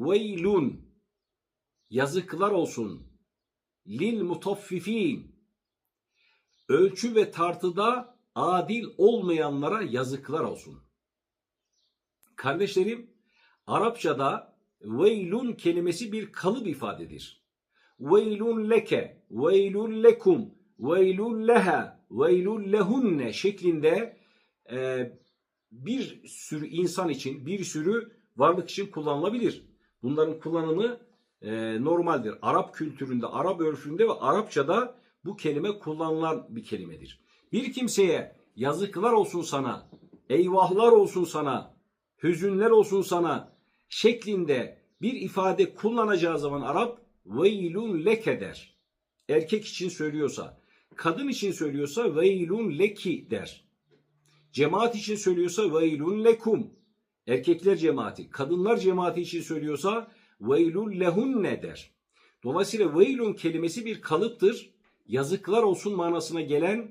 Veylun. Yazıklar olsun. Lil mutaffifin. Ölçü ve tartıda adil olmayanlara yazıklar olsun. Kardeşlerim, Arapçada veylun kelimesi bir kalıp ifadedir. Veylun leke, veylun lekum, veylun leha, veylun lehunne şeklinde e, bir sürü insan için, bir sürü varlık için kullanılabilir. Bunların kullanımı e, normaldir. Arap kültüründe, Arap örfünde ve Arapçada bu kelime kullanılan bir kelimedir. Bir kimseye yazıklar olsun sana, eyvahlar olsun sana, hüzünler olsun sana şeklinde bir ifade kullanacağı zaman Arap veylun leke der. Erkek için söylüyorsa, kadın için söylüyorsa veylun leki der. Cemaat için söylüyorsa veylun lekum. Erkekler cemaati, kadınlar cemaati için söylüyorsa veylun lehunne der. Dolayısıyla veylun kelimesi bir kalıptır. Yazıklar olsun manasına gelen